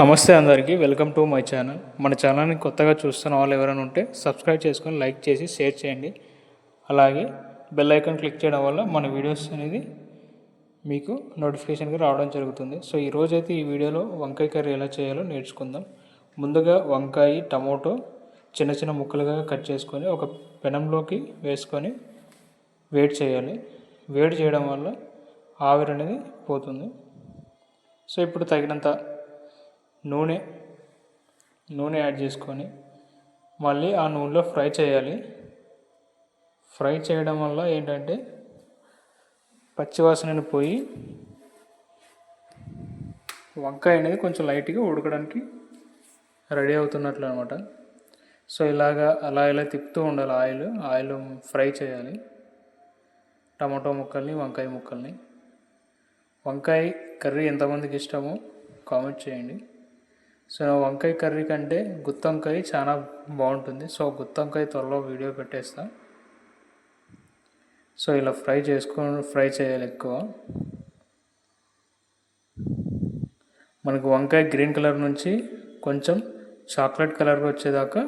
నమస్తే అందరికీ welcome to my channel. మన ఛానల్ని కొత్తగా చూస్తున్న వాళ్ళు ఎవరైనా ఉంటే సబ్స్క్రైబ్ చేసుకొని లైక్ చేసి షేర్ చేయండి. అలాగే బెల్ ఐకాన్ క్లిక్ చేయడం వల్ల మన వీడియోస్ అనేది మీకు నోటిఫికేషన్గా రావడం జరుగుతుంది. సో ఈరోజైతే ఈ వీడియోలో వంకాయ కర్రీ ఎలా చేయాలో నేర్చుకుందాం. ముందుగా వంకాయ టమోటో చిన్న చిన్న ముక్కలుగా కట్ చేసుకొని ఒక పెనంలోకి వేసుకొని వేడి చేయాలి. వేడి చేయడం వల్ల ఆవిరి అనేది పోతుంది. సో ఇప్పుడు తగినంత నూనె నూనె యాడ్ చేసుకొని మళ్ళీ ఆ నూనెలో ఫ్రై చేయాలి. ఫ్రై చేయడం వల్ల ఏంటంటే పచ్చివాసనని పోయి వంకాయ అనేది కొంచెం లైట్గా ఉడకడానికి రెడీ అవుతున్నట్లు అనమాట సో ఇలాగా అలా ఇలా తిప్పుతూ ఉండాలి ఆయిల్. ఆయిల్ ఫ్రై చేయాలి. టమాటో ముక్కల్ని వంకాయ ముక్కల్ని. వంకాయ కర్రీ ఎంతమందికి ఇష్టమో కామెంట్ చేయండి. సో వంకాయ కర్రీ కంటే గుత్తొంకాయ చాలా బాగుంటుంది. సో గుత్తొంకాయ త్వరలో వీడియో పెట్టేస్తా. సో ఇలా ఫ్రై చేసుకో ఫ్రై చేయాలి ఎక్కువ. మనకు వంకాయ గ్రీన్ కలర్ నుంచి కొంచెం చాక్లెట్ కలర్ వచ్చేదాకా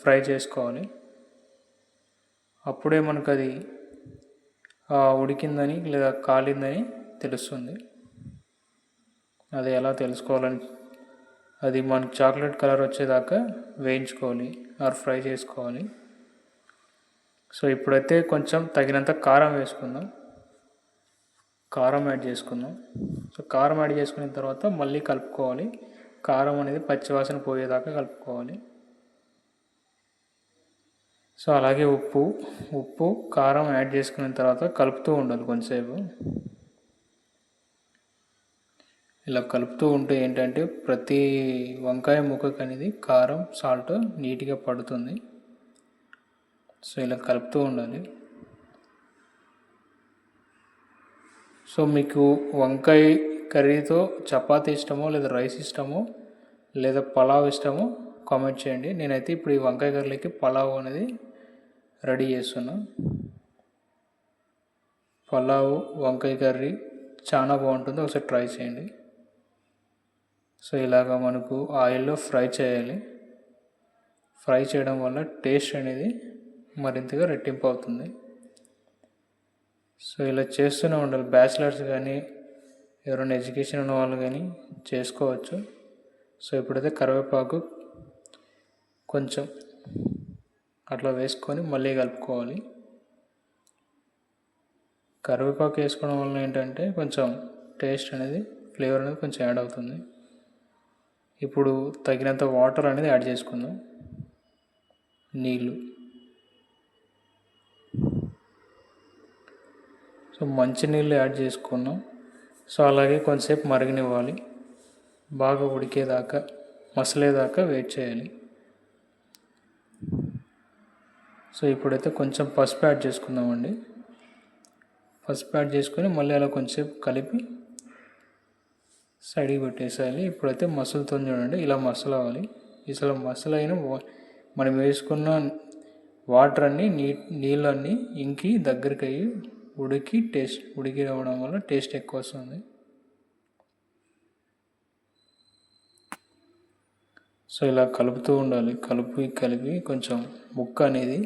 ఫ్రై చేసుకోవాలి. అప్పుడే మనకు అది ఉడికిందని లేదా కాలిందని తెలుస్తుంది. అది ఎలా తెలుసుకోవాలని అది మనకు చాక్లెట్ కలర్ వచ్చేదాకా వేయించుకోవాలి ఆర్ ఫ్రై చేసుకోవాలి. సో ఇప్పుడైతే కొంచెం తగినంత కారం వేసుకుందాం. కారం యాడ్ చేసుకుందాం. సో కారం యాడ్ చేసుకున్న తర్వాత మళ్ళీ కలుపుకోవాలి. కారం అనేది పచ్చివాసన పోయేదాకా కలుపుకోవాలి. సో అలాగే ఉప్పు ఉప్పు కారం యాడ్ చేసుకున్న తర్వాత కలుపుతూ ఉండాలి కొంచెంసేపు ఇలా కలుపుతూ ఉంటే ఏంటంటే ప్రతి వంకాయ ముక్కకు అనేది కారం సాల్ట్ నీట్గా పడుతుంది. సో ఇలా కలుపుతూ ఉండాలి. సో మీకు వంకాయ కర్రీతో చపాతీ ఇష్టమో లేదా రైస్ ఇష్టమో లేదా పలావ్ ఇష్టమో కామెంట్ చేయండి. నేనైతే ఇప్పుడు ఈ వంకాయ కర్రీకి పలావ్ అనేది రెడీ చేస్తున్నా. పలావ్ వంకాయ కర్రీ చాలా బాగుంటుంది. ఒకసారి ట్రై చేయండి. సో ఇలాగ మనకు ఆయిల్లో ఫ్రై చేయాలి. ఫ్రై చేయడం వల్ల టేస్ట్ అనేది మరింతగా రెట్టింపు అవుతుంది. సో ఇలా చేస్తూనే ఉండాలి. బ్యాచిలర్స్ కానీ ఎవరైనా ఎడ్యుకేషన్ ఉన్న వాళ్ళు కానీ చేసుకోవచ్చు. సో ఇప్పుడైతే కరివేపాకు కొంచెం అట్లా వేసుకొని మళ్ళీ కలుపుకోవాలి. కరివేపాకు వేసుకోవడం వల్ల ఏంటంటే కొంచెం టేస్ట్ అనేది ఫ్లేవర్ అనేది కొంచెం యాడ్ అవుతుంది. ఇప్పుడు తగినంత వాటర్ అనేది యాడ్ చేసుకుందాం. నీళ్ళు. సో మంచి నీళ్ళు యాడ్ చేసుకున్నాం. సో అలాగే కొంతసేపు మరగనివ్వాలి. బాగా ఉడికేదాకా మసలేదాకా వెయిట్ చేయాలి. సో ఇప్పుడైతే కొంచెం పసుపు యాడ్ చేసుకుందామండి. పసుపు యాడ్ చేసుకొని మళ్ళీ అలా కొంచెంసేపు కలిపి సైడ్కి పెట్టేసేయాలి. ఇప్పుడైతే మసలుతో చూడండి ఇలా మసలు అవ్వాలి ఇసలు మసలు అయిన మనం వేసుకున్న వాటర్ అన్నీ నీ నీళ్ళన్నీ ఇంకి దగ్గరికి అయ్యి ఉడికి టేస్ట్ ఉడికి రావడం వల్ల టేస్ట్ ఎక్కువ వస్తుంది. సో ఇలా కలుపుతూ ఉండాలి. కలుపు కలిపి కొంచెం ముక్క అనేది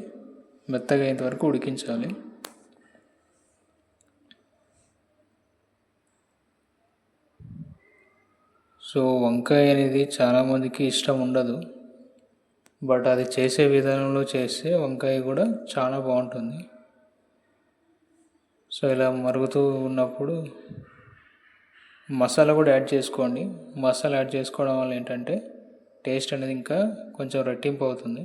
మెత్తగా అయ్యేంత వరకు ఉడికించాలి. సో వంకాయ అనేది చాలామందికి ఇష్టం ఉండదు. బట్ అది చేసే విధానంలో చేస్తే వంకాయ కూడా చాలా బాగుంటుంది. సో ఇలా మరుగుతూ ఉన్నప్పుడు మసాలా కూడా యాడ్ చేసుకోండి. మసాలా యాడ్ చేసుకోవడం వల్ల ఏంటంటే టేస్ట్ అనేది ఇంకా కొంచెం రెట్టింపు అవుతుంది.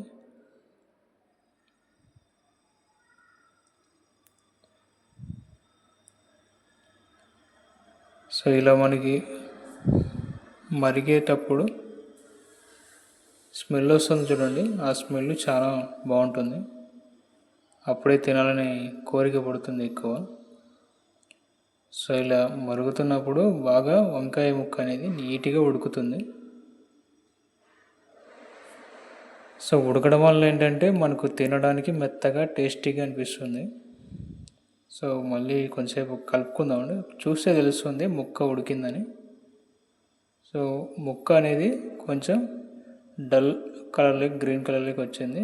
సో ఇలా మనకి మరిగేటప్పుడు స్మెల్ వస్తుంది చూడండి. ఆ స్మెల్ చాలా బాగుంటుంది. అప్పుడే తినాలని కోరిక పడుతుంది ఎక్కువ. సో ఇలా మరుగుతున్నప్పుడు బాగా వంకాయ ముక్క అనేది నీట్గా ఉడుకుతుంది. సో ఉడకడం వల్ల ఏంటంటే మనకు తినడానికి మెత్తగా టేస్టీగా అనిపిస్తుంది. సో మళ్ళీ కొంచెంసేపు కలుపుకుందామండి. చూస్తే తెలుస్తుంది ముక్క ఉడికిందని. సో ముక్క అనేది కొంచెం డల్ కలర్లోకి గ్రీన్ కలర్లోకి వచ్చింది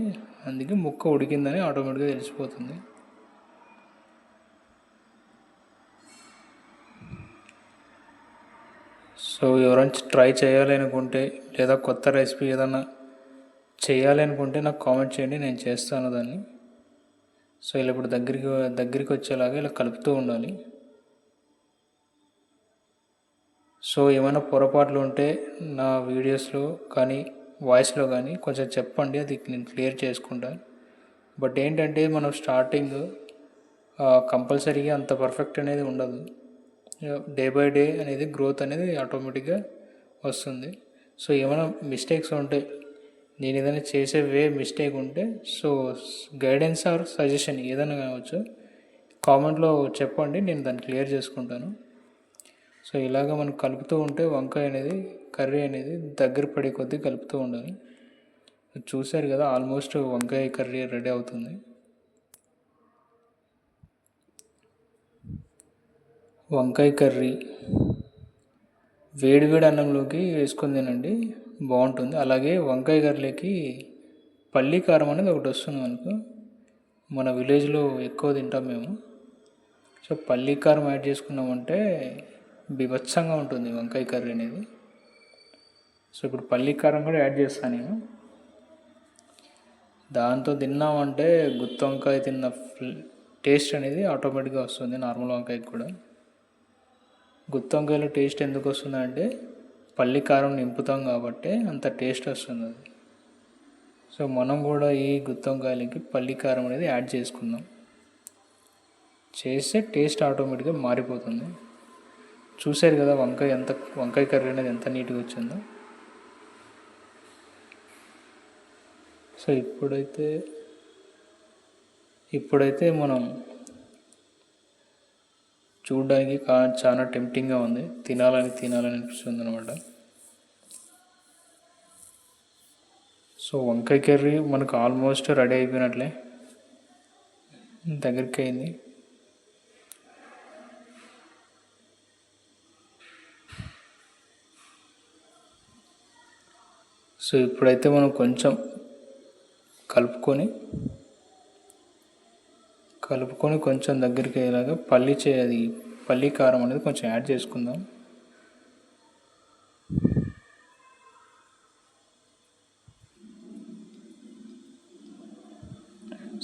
అందుకే ముక్క ఉడికిందని ఆటోమేటిక్గా తెలిసిపోతుంది. సో ఎవరైనా ట్రై చేయాలి అనుకుంటే లేదా కొత్త రెసిపీ ఏదన్నా చేయాలి అనుకుంటే నాకు కామెంట్ చేయండి నేను చేస్తాను దాన్ని. సో ఇలా ఇప్పుడు దగ్గరికి దగ్గరికి వచ్చేలాగా ఇలా కలుపుతూ ఉండాలి. సో ఏమైనా పొరపాట్లు ఉంటే నా వీడియోస్లో కానీ వాయిస్లో కానీ కొంచెం చెప్పండి అది నేను క్లియర్ చేసుకుంటాను బట్ ఏంటంటే మనం స్టార్టింగ్ కంపల్సరీగా అంత పర్ఫెక్ట్ అనేది ఉండదు. డే బై డే అనేది గ్రోత్ అనేది ఆటోమేటిక్గా వస్తుంది. సో ఏమైనా మిస్టేక్స్ ఉంటే నేను ఏదైనా చేసే వే మిస్టేక్ ఉంటే సో గైడెన్స్ ఆర్ సజెషన్ ఏదైనా కావచ్చు కామెంట్లో చెప్పండి నేను దాన్ని క్లియర్ చేసుకుంటాను. సో ఇలాగ మనం కలుపుతూ ఉంటే వంకాయ అనేది కర్రీ అనేది దగ్గర పడే కొద్దీ కలుపుతూ ఉండాలి. చూశారు కదా ఆల్మోస్ట్ వంకాయ కర్రీ రెడీ అవుతుంది. వంకాయ కర్రీ వేడి వేడి అన్నంలోకి వేసుకొని తినండి బాగుంటుంది. అలాగే వంకాయ కర్రీకి పల్లి కారం అనేది ఒకటి వస్తుంది మనకు. మన విలేజ్లో ఎక్కువ తింటాం మేము. సో పల్లి కారం యాడ్ చేసుకున్నామంటే బీభత్సంగా ఉంటుంది వంకాయ కర్రీ అనేది. సో ఇప్పుడు పల్లి కారం కూడా యాడ్ చేస్తాను నేను. దాంతో తిన్నామంటే గుత్తి వంకాయ తిన్న టేస్ట్ అనేది ఆటోమేటిక్గా వస్తుంది నార్మల్ వంకాయకి కూడా. గుత్తి వంకాయలో టేస్ట్ ఎందుకు వస్తుందంటే పల్లి కారం నింపుతాం కాబట్టి అంత టేస్ట్ వస్తుంది అది. సో మనం కూడా ఈ గుత్తి వంకాయలకి పల్లి కారం అనేది యాడ్ చేసుకుందాం. చేస్తే టేస్ట్ ఆటోమేటిక్గా మారిపోతుంది. చూశారు కదా వంకాయ ఎంత వంకాయ కర్రీ అనేది ఎంత నీట్గా వచ్చిందో. సో ఇప్పుడైతే ఇప్పుడైతే మనం చూడడానికి కా చాలా టెంప్టింగ్గా ఉంది. తినాలని తినాలని అనిపిస్తుంది అనమాట సో వంకాయ కర్రీ మనకు ఆల్మోస్ట్ రెడీ అయిపోయినట్లే. దగ్గరికి అయింది సో ఇప్పుడైతే మనం కొంచెం కలుపుకొని కలుపుకొని కొంచెం దగ్గరికి అయ్యేలాగా పల్లి చే అది పల్లి కారం అనేది కొంచెం యాడ్ చేసుకుందాం.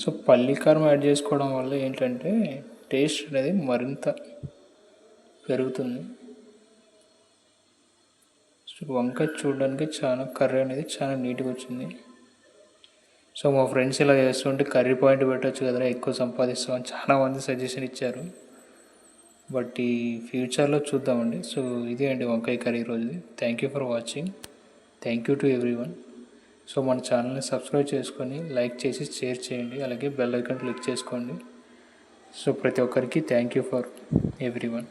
సో పల్లి కారం యాడ్ చేసుకోవడం వల్ల ఏంటంటే టేస్ట్ అనేది మరింత పెరుగుతుంది. సో వంకాయ చూడడానికి చాలా కర్రీ అనేది చాలా నీట్గా వచ్చింది. సో మా ఫ్రెండ్స్ ఇలా చేస్తుంటే కర్రీ పాయింట్ పెట్టవచ్చు కదరా ఎక్కువ సంపాదిస్తామని చాలామంది సజెషన్ ఇచ్చారు. బట్ ఈ ఫ్యూచర్లో చూద్దామండి. సో ఇదే అండి వంకాయ కర్రీ రోజుది. Thank you for watching thank you to everyone so మన ఛానల్ని సబ్స్క్రైబ్ చేసుకొని లైక్ చేసి షేర్ చేయండి. అలాగే బెల్ ఐకాన్ క్లిక్ చేసుకోండి. సో ప్రతి ఒక్కరికి thank you for every one